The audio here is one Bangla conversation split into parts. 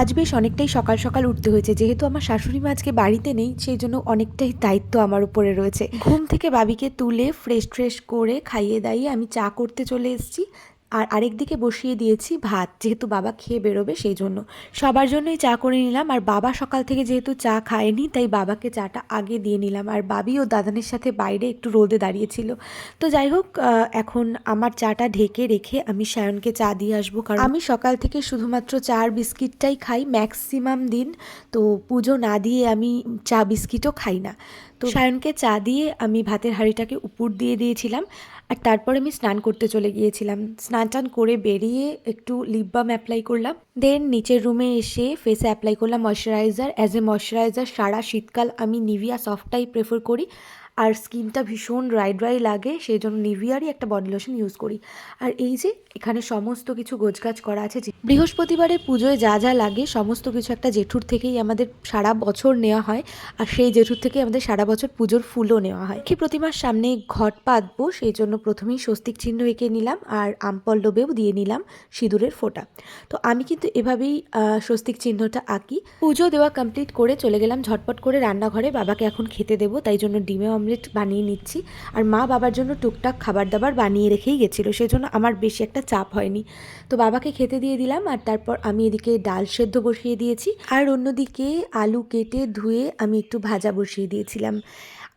আজ বেশ অনেকটাই সকাল সকাল উঠতে হয়েছে। যেহেতু আমার শাশুড়ি মা আজকে বাড়িতে নেই, সেই জন্য অনেকটাই দায়িত্ব আমার উপরে রয়েছে। ঘুম থেকে বাবিকে তুলে ফ্রেশ ফ্রেশ করে খাইয়ে দাইয়ে আমি চা করতে চলে এসেছি। আর আরেক দিকে বসিয়ে দিয়েছি ভাত, যেহেতু বাবা খেয়ে বেরোবে সেই জন্য সবার জন্যই চা করে নিলাম, আর বাবা সকাল থেকে যেহেতু চা খায়নি, তাই বাবাকে চাটা আগে দিয়ে নিলাম। আর বাবি ও দাদানের সাথে বাইরে একটু রোদে দাঁড়িয়েছিল। তো যাই হোক এখন আমার চাটা ঢেকে রেখে আমি সায়নকে চা দিয়ে আসব, কারণ আমি সকাল থেকে শুধুমাত্র চা আর বিস্কিটটাই খাই ম্যাক্সিমাম দিন। তো পুজো না দিয়ে আমি চা বিস্কিটও খাই না। তো সায়নকে চা দিয়ে আমি ভাতের হাঁড়িটাকে উপর দিয়ে দিয়েছিলাম আর তারপরে আমি স্নান করতে চলে গিয়েছিলাম। স্নান টান করে বেরিয়ে একটু লিপ বাম অ্যাপ্লাই করলাম। দেন নিচের রুমে এসে ফেসে অ্যাপ্লাই করলাম ময়শ্চারাইজার অ্যাজ এ ময়শ্চারাইজার সারা শীতকাল আমি নিভিয়া সফটটাই প্রেফার করি। আর স্কিনটা ভীষণ ড্রাই ড্রাই লাগে, সেই জন্য নিভিয়ারই একটা বডি লোশন ইউজ করি। আর এই যে, এখানে সমস্ত কিছু গোছগাছ করা আছে বৃহস্পতিবারে পুজোয় যা যা লাগে, সমস্ত কিছু একটা জেঠুর থেকেই আমাদের সারা বছর নেওয়া হয়, আর সেই জেঠুর থেকে আমাদের সারা বছর পুজোর ফুলও নেওয়া হয়। কি প্রতিমার সামনে ঘট পাতবো সেই জন্য প্রথমেই স্বস্তিক চিহ্ন এঁকে নিলাম, আর আমপল্লবেও দিয়ে নিলাম সিঁদুরের ফোঁটা। তো আমি কিন্তু এভাবেই স্বস্তিক চিহ্নটা আঁকি। পুজো দেওয়া কমপ্লিট করে চলে গেলাম, ঝটপট করে রান্নাঘরে বাবাকে এখন খেতে দেবো, তাই জন্য ডিমে অমলেট বানিয়ে নিচ্ছি। আর মা বাবার জন্য টুকটাক খাবার দাবার বানিয়ে রেখেই গেছিল সেই জন্য আমার বেশি একটা চাপ হয়নি। তো বাবাকে খেতে দিয়ে দিলাম, আর তারপর আমি এদিকে ডাল সেদ্ধ বসিয়ে দিয়েছি। আর অন্যদিকে আলু কেটে ধুয়ে আমি একটু ভাজা বসিয়ে দিয়েছিলাম।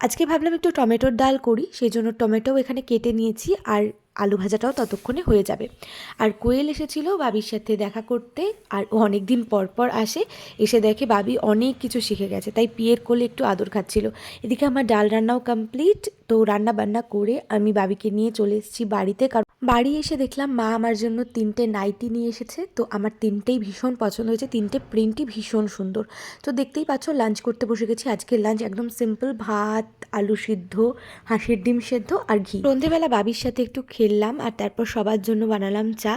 আজকে ভাবলাম একটু টমেটোর ডাল করি, সেই জন্য টমেটোও এখানে কেটে নিয়েছি আর আলু ভাজাটাও ততক্ষণে হয়ে যাবে। আর কোয়েল এসেছিল বাবির সাথে দেখা করতে আর ও অনেক দিন পর পর আসে, এসে দেখে বাবি অনেক কিছু শিখে গেছে, তাই পিয়ের কোলে একটু আদর খাচ্ছিল। এদিকে আমার ডাল রান্নাও কমপ্লিট তো রান্না বান্না করে আমি বাবিকে নিয়ে চলে এসেছি বাড়িতে, কারণ বাড়ি এসে দেখলাম মা আমার জন্য তিনটে নাইটি নিয়ে এসেছে। তো আমার তিনটেই ভীষণ পছন্দ হয়েছে। তিনটে প্রিন্টই ভীষণ সুন্দর। তো দেখতেই পাচ্ছ লাঞ্চ করতে বসে গেছি। আজকের লাঞ্চ একদম সিম্পল ভাত, আলু সিদ্ধ, হাঁসের ডিম সেদ্ধ আর ঘি। সন্ধেবেলা বাবির সাথে একটু খেললাম আর তারপর সবার জন্য বানালাম চা।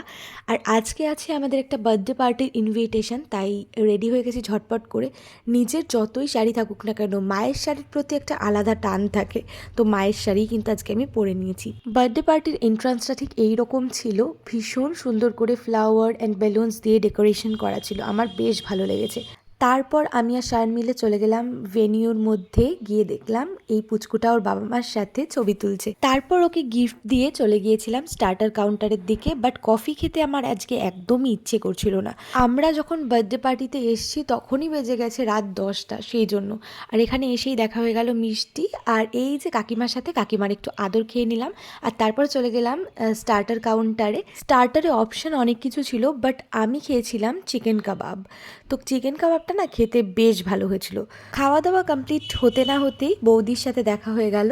আর আজকে আছে আমাদের একটা বার্থডে পার্টির ইনভিটেশন তাই রেডি হয়ে গেছি ঝটপট করে। নিজের যতই শাড়ি থাকুক না কেন, মায়ের শাড়ির প্রতি একটা আলাদা টান থাকে। তো মায়ের শাড়ি কিন্তু আজকে আমি পরে নিয়েছি। বার্থডে পার্টির এন্ট্রান্সটা ঠিক এই রকম ছিল, ভীষণ সুন্দর করে ফ্লাওয়ার অ্যান্ড বেলুনস দিয়ে ডেকোরেশন করা ছিল। আমার বেশ ভালো লেগেছে। তারপর আমি আর সায়ন মিলে চলে গেলাম ভেনিউর মধ্যে গিয়ে দেখলাম এই পুচকুটা ওর বাবা মার সাথে ছবি তুলছে। তারপর ওকে গিফট দিয়ে চলে গিয়েছিলাম স্টার্টার কাউন্টারের দিকে বাট কফি খেতে আমার আজকে একদমই ইচ্ছে করছিল না। আমরা যখন বার্থডে পার্টিতে এসেছি তখনই বেজে গেছে রাত দশটা সেই জন্য। আর এখানে এসেই দেখা হয়ে গেল মিষ্টি আর এই যে কাকিমার সাথে কাকিমার একটু আদর খেয়ে নিলাম আর তারপর চলে গেলাম স্টার্টার কাউন্টারে স্টার্টারে অপশন অনেক কিছু ছিল বাট আমি খেয়েছিলাম চিকেন কাবাব তো চিকেন কাবাবটা না খেতে বেশ ভালো হয়েছিল। খাওয়া দাওয়া কমপ্লিট হতে না হতেই বৌদির সাথে দেখা হয়ে গেল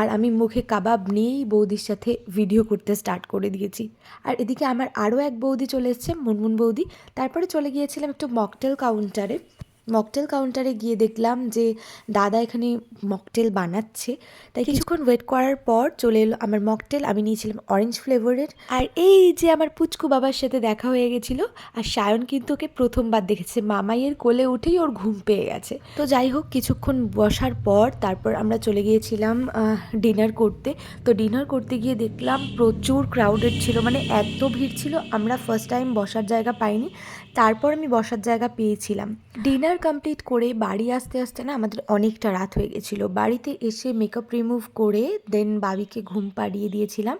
আর আমি মুখে কাবাব নিয়েই বৌদির সাথে ভিডিও করতে স্টার্ট করে দিয়েছি। আর এদিকে আমার আরও এক বৌদি চলে এসছে, মুনমুন বৌদি। তারপরে চলে গিয়েছিলাম একটু মকটেল কাউন্টারে মকটেল কাউন্টারে গিয়ে দেখলাম যে দাদা এখানে মকটেল বানাচ্ছে। তাই কিছুক্ষণ ওয়েট করার পর চলে এলো আমার মকটেল আমি নিয়েছিলাম অরেঞ্জ ফ্লেভারের আর এই যে আমার পুচকু বাবার সাথে দেখা হয়ে গেছিল আর সায়ন কিন্তু ওকে প্রথমবার দেখেছে। মামাইয়ের কোলে উঠেই ওর ঘুম পেয়ে গেছে। তো যাই হোক কিছুক্ষণ বসার পর তারপর আমরা চলে গিয়েছিলাম ডিনার করতে। তো ডিনার করতে গিয়ে দেখলাম প্রচুর ক্রাউডেড ছিল মানে এত ভিড় ছিল আমরা ফার্স্ট টাইম বসার জায়গা পাইনি। তারপর আমি বসার জায়গা পেয়েছিলাম। ডিনার কমপ্লিট করে বাড়ি আসতে আসতে না আমাদের অনেকটা রাত হয়ে গেছিল। বাড়িতে এসে মেকআপ রিমুভ করে দেন বাবিকে ঘুম পাড়িয়ে দিয়েছিলাম।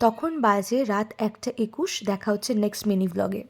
তখন বাজে রাত একটা একুশ, দেখা হচ্ছে নেক্সট মিনি ব্লগে